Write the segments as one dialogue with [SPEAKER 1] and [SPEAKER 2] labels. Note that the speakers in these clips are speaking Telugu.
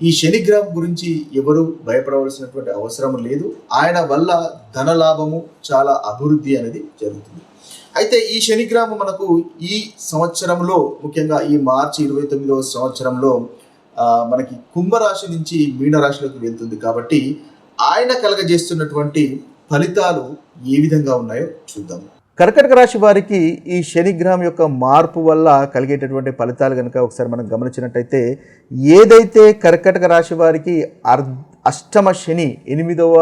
[SPEAKER 1] ఈ శనిగ్రహం గురించి ఎవరు భయపడవలసినటువంటి అవసరం లేదు. ఆయన వల్ల ధన లాభము చాలా అభివృద్ధి అనేది జరుగుతుంది. అయితే ఈ శనిగ్రహం మనకు ఈ సంవత్సరంలో ముఖ్యంగా ఈ మార్చి ఇరవై తొమ్మిదవ సంవత్సరంలో మనకి కుంభరాశి నుంచి మీనరాశిలోకి వెళ్తుంది కాబట్టి ఆయన కలగజేస్తున్నటువంటి ఫలితాలు ఏ విధంగా ఉన్నాయో చూద్దాము.
[SPEAKER 2] కర్కటక రాశి వారికి ఈ శని గ్రహం యొక్క మార్పు వల్ల కలిగేటటువంటి ఫలితాలు కనుక ఒకసారి మనం గమనించినట్టయితే ఏదైతే కర్కటక రాశి వారికి అర్ అష్టమ శని ఎనిమిదవ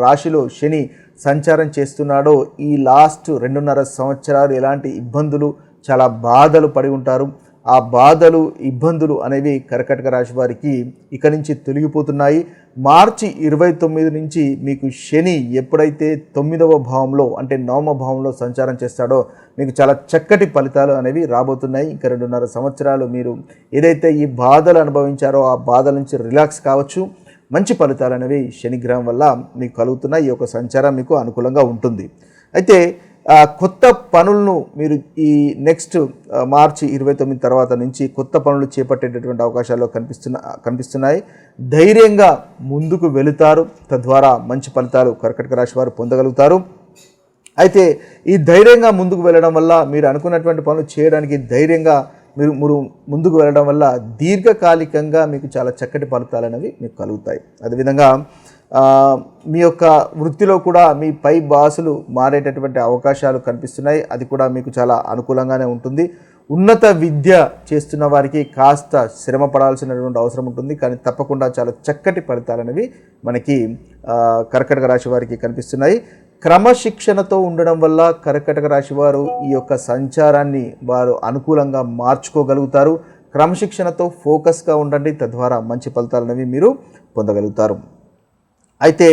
[SPEAKER 2] రాశిలో శని సంచారం చేస్తున్నాడో ఈ లాస్ట్ రెండున్నర సంవత్సరాలు ఎలాంటి ఇబ్బందులు చాలా బాధలు పడి ఉంటారు. ఆ బాధలు ఇబ్బందులు అనేవి కర్కటక రాశి వారికి ఇక నుంచి తొలగిపోతున్నాయి. మార్చి ఇరవై తొమ్మిది నుంచి మీకు శని ఎప్పుడైతే తొమ్మిదవ భావంలో అంటే నవమ భావంలో సంచారం చేస్తాడో మీకు చాలా చక్కటి ఫలితాలు అనేవి రాబోతున్నాయి. ఇంకా రెండున్నర సంవత్సరాలు మీరు ఏదైతే ఈ బాధలు అనుభవించారో ఆ బాధల నుంచి రిలాక్స్ కావచ్చు. మంచి ఫలితాలు అనేవి శనిగ్రహం వల్ల మీకు కలుగుతున్నాయి. ఈ యొక్క సంచారం మీకు అనుకూలంగా ఉంటుంది. అయితే కొత్త పనులను మీరు ఈ నెక్స్ట్ మార్చి ఇరవై తొమ్మిది తర్వాత నుంచి కొత్త పనులు చేపట్టేటటువంటి అవకాశాలు కనిపిస్తున్న కనిపిస్తున్నాయి. ధైర్యంగా ముందుకు వెళుతారు. తద్వారా మంచి ఫలితాలు కర్కటక రాశి వారు పొందగలుగుతారు. అయితే ఈ ధైర్యంగా ముందుకు వెళ్ళడం వల్ల మీరు అనుకున్నటువంటి పనులు చేయడానికి ధైర్యంగా మీరు మీరు ముందుకు వెళ్ళడం వల్ల దీర్ఘకాలికంగా మీకు చాలా చక్కటి ఫలితాలు అనేవి మీకు కలుగుతాయి. అదేవిధంగా మీ యొక్క వృత్తిలో కూడా మీ పై బాసులు మారేటటువంటి అవకాశాలు కనిపిస్తున్నాయి. అది కూడా మీకు చాలా అనుకూలంగానే ఉంటుంది. ఉన్నత విద్య చేస్తున్న వారికి కాస్త శ్రమ పడాల్సినటువంటి అవసరం ఉంటుంది. కానీ తప్పకుండా చాలా చక్కటి ఫలితాలు అనేవి మనకి కర్కటక రాశి వారికి కనిపిస్తున్నాయి. క్రమశిక్షణతో ఉండడం వల్ల కర్కటక రాశి వారు ఈ యొక్క సంచారాన్ని వారు అనుకూలంగా మార్చుకోగలుగుతారు. క్రమశిక్షణతో ఫోకస్గా ఉండండి. తద్వారా మంచి ఫలితాలు అనేవి మీరు పొందగలుగుతారు. అయితే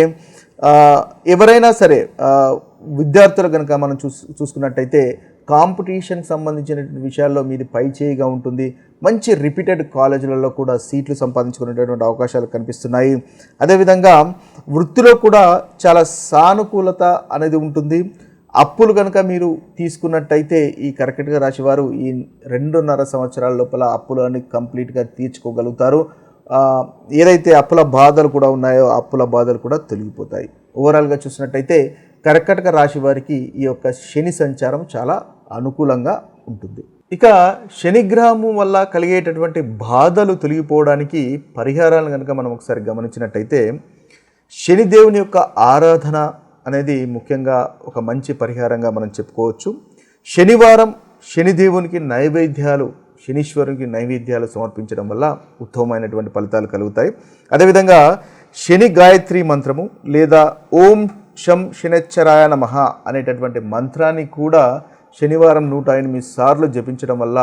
[SPEAKER 2] ఎవరైనా సరే విద్యార్థులు కనుక మనం చూసు చూసుకున్నట్టయితే కాంపిటీషన్ సంబంధించినటువంటి విషయాల్లో మీది పై చేయిగా ఉంటుంది. మంచి రిపీటెడ్ కాలేజీలలో కూడా సీట్లు సంపాదించుకునేటటువంటి అవకాశాలు కనిపిస్తున్నాయి. అదేవిధంగా వృత్తిలో కూడా చాలా సానుకూలత అనేది ఉంటుంది. అప్పులు కనుక మీరు తీసుకున్నట్టయితే ఈ కర్కటక రాశి వారు ఈ రెండున్నర సంవత్సరాల లోపల అప్పులని కంప్లీట్గా తీర్చుకోగలుగుతారు. ఏదైతే అప్పుల బాధలు కూడా ఉన్నాయో అప్పుల బాధలు కూడా తొలగిపోతాయి. ఓవరాల్గా చూసినట్టయితే కర్కటక రాశి వారికి ఈ యొక్క శని సంచారం చాలా అనుకూలంగా ఉంటుంది. ఇక శనిగ్రహము వల్ల కలిగేటటువంటి బాధలు తొలగిపోవడానికి పరిహారాలను కనుక మనం ఒకసారి గమనించినట్టయితే శనిదేవుని యొక్క ఆరాధన అనేది ముఖ్యంగా ఒక మంచి పరిహారంగా మనం చెప్పుకోవచ్చు. శనివారం శనిదేవునికి నైవేద్యాలు శనీశ్వరునికి నైవేద్యాలు సమర్పించడం వల్ల ఉత్తమమైనటువంటి ఫలితాలు కలుగుతాయి. అదేవిధంగా శని గాయత్రి మంత్రము లేదా ఓం శం శనిచ్చరాయ నమః అనేటటువంటి మంత్రాన్ని కూడా శనివారం నూట ఎనిమిది సార్లు జపించడం వల్ల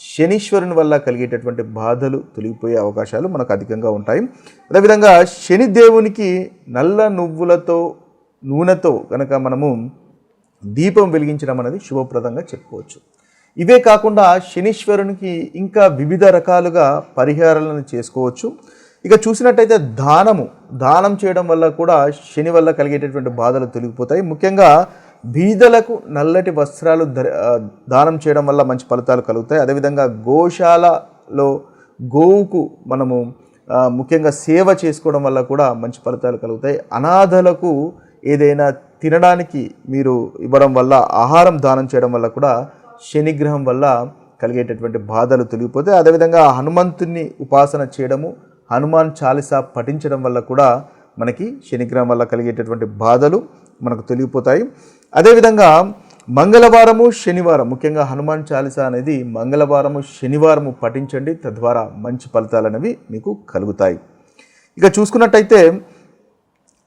[SPEAKER 2] శనీశ్వరుని వల్ల కలిగేటటువంటి బాధలు తొలగిపోయే అవకాశాలు మనకు అధికంగా ఉంటాయి. అదేవిధంగా శని దేవునికి నల్ల నువ్వులతో నూనెతో కనుక మనము దీపం వెలిగించడం అనేది శుభప్రదంగా చెప్పుకోవచ్చు. ఇవే కాకుండా శనీశ్వరునికి ఇంకా వివిధ రకాలుగా పరిహారాలను చేసుకోవచ్చు. ఇక చూసినట్టయితే దానము దానం చేయడం వల్ల కూడా శని వల్ల కలిగేటటువంటి బాధలు తొలగిపోతాయి. ముఖ్యంగా బీదలకు నల్లటి వస్త్రాలు ధర దానం చేయడం వల్ల మంచి ఫలితాలు కలుగుతాయి. అదేవిధంగా గోశాలలో గోవుకు మనము ముఖ్యంగా సేవ చేసుకోవడం వల్ల కూడా మంచి ఫలితాలు కలుగుతాయి. అనాథలకు ఏదైనా తినడానికి మీరు ఇవ్వడం వల్ల ఆహారం దానం చేయడం వల్ల కూడా శనిగ్రహం వల్ల కలిగేటటువంటి బాధలు తొలగిపోతే అదేవిధంగా హనుమంతుని ఉపాసన చేయడము హనుమాన్ చాలీసా పఠించడం వల్ల కూడా మనకి శనిగ్రహం వల్ల కలిగేటటువంటి బాధలు మనకు తొలగిపోతాయి. అదేవిధంగా మంగళవారము శనివారం ముఖ్యంగా హనుమాన్ చాలీసా అనేది మంగళవారము శనివారము పఠించండి. తద్వారా మంచి ఫలితాలు అనేవి మీకు కలుగుతాయి. ఇక చూసుకున్నట్టయితే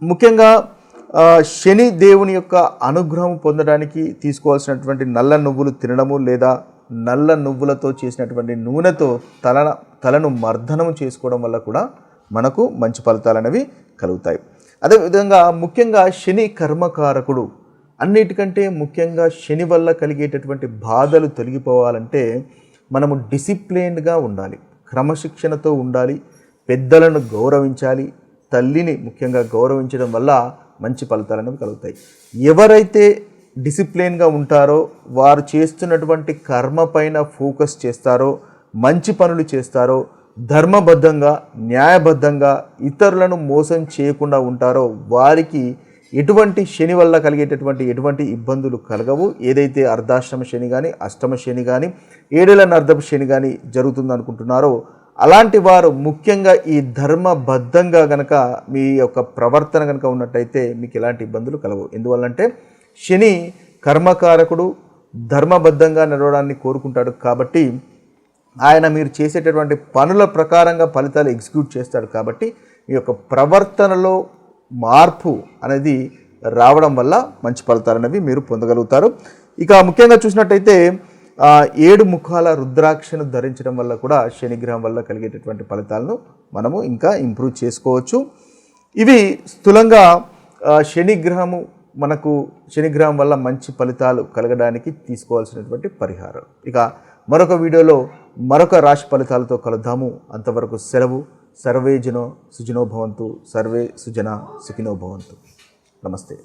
[SPEAKER 2] ముఖ్యంగా శని దేవుని యొక్క అనుగ్రహం పొందడానికి తీసుకోవాల్సినటువంటి నల్ల నువ్వులు తినడము లేదా నల్ల నువ్వులతో చేసినటువంటి నూనెతో తల తలను మర్దనం చేసుకోవడం వల్ల కూడా మనకు మంచి ఫలితాలు అనేవి కలుగుతాయి. అదేవిధంగా ముఖ్యంగా శని కర్మకారకుడు అన్నిటికంటే ముఖ్యంగా శని వల్ల కలిగేటటువంటి బాధలు తొలగిపోవాలంటే మనము డిసిప్లైన్డ్గా ఉండాలి. క్రమశిక్షణతో ఉండాలి. పెద్దలను గౌరవించాలి. తల్లిని ముఖ్యంగా గౌరవించడం వల్ల మంచి ఫలితాలు అనేవి కలుగుతాయి. ఎవరైతే డిసిప్లిన్గా ఉంటారో వారు చేస్తున్నటువంటి కర్మ పైన ఫోకస్ చేస్తారో మంచి పనులు చేస్తారో ధర్మబద్ధంగా న్యాయబద్ధంగా ఇతరులను మోసం చేయకుండా ఉంటారో వారికి ఎటువంటి శని వల్ల కలిగేటటువంటి ఎటువంటి ఇబ్బందులు కలగవు. ఏదైతే అర్ధాశ్రమ శని కానీ అష్టమ శని కానీ ఏడేళ్ళ అర్ధపు శని కానీ జరుగుతుంది అనుకుంటున్నారో అలాంటి వారు ముఖ్యంగా ఈ ధర్మబద్ధంగా గనక మీ యొక్క ప్రవర్తన కనుక ఉన్నట్టయితే మీకు ఎలాంటి ఇబ్బందులు కలవు ఎందువల్లంటే శని కర్మకారకుడు ధర్మబద్ధంగా నడవడాన్ని కోరుకుంటాడు కాబట్టి ఆయన మీరు చేసేటటువంటి పనుల ప్రకారంగా ఫలితాలు ఎగ్జిక్యూట్ చేస్తాడు కాబట్టి మీ యొక్క ప్రవర్తనలో మార్పు అనేది రావడం వల్ల మంచి ఫలితాలు అనేవి మీరు పొందగలుగుతారు. ఇక ముఖ్యంగా చూసినట్టయితే ఏడు ముఖాల రుద్రాక్షను ధరించడం వల్ల కూడా శనిగ్రహం వల్ల కలిగేటటువంటి ఫలితాలను మనము ఇంకా ఇంప్రూవ్ చేసుకోవచ్చు. ఇవి స్థూలంగా శనిగ్రహము మనకు శనిగ్రహం వల్ల మంచి ఫలితాలు కలగడానికి తీసుకోవాల్సినటువంటి పరిహారం. ఇక మరొక వీడియోలో మరొక రాశి ఫలితాలతో కలుద్దాము. అంతవరకు సెలవు. సర్వేజనో సుజనోభవంతు సుజనో భవంతు. సర్వే సుజన సుఖినో భవంతు. నమస్తే.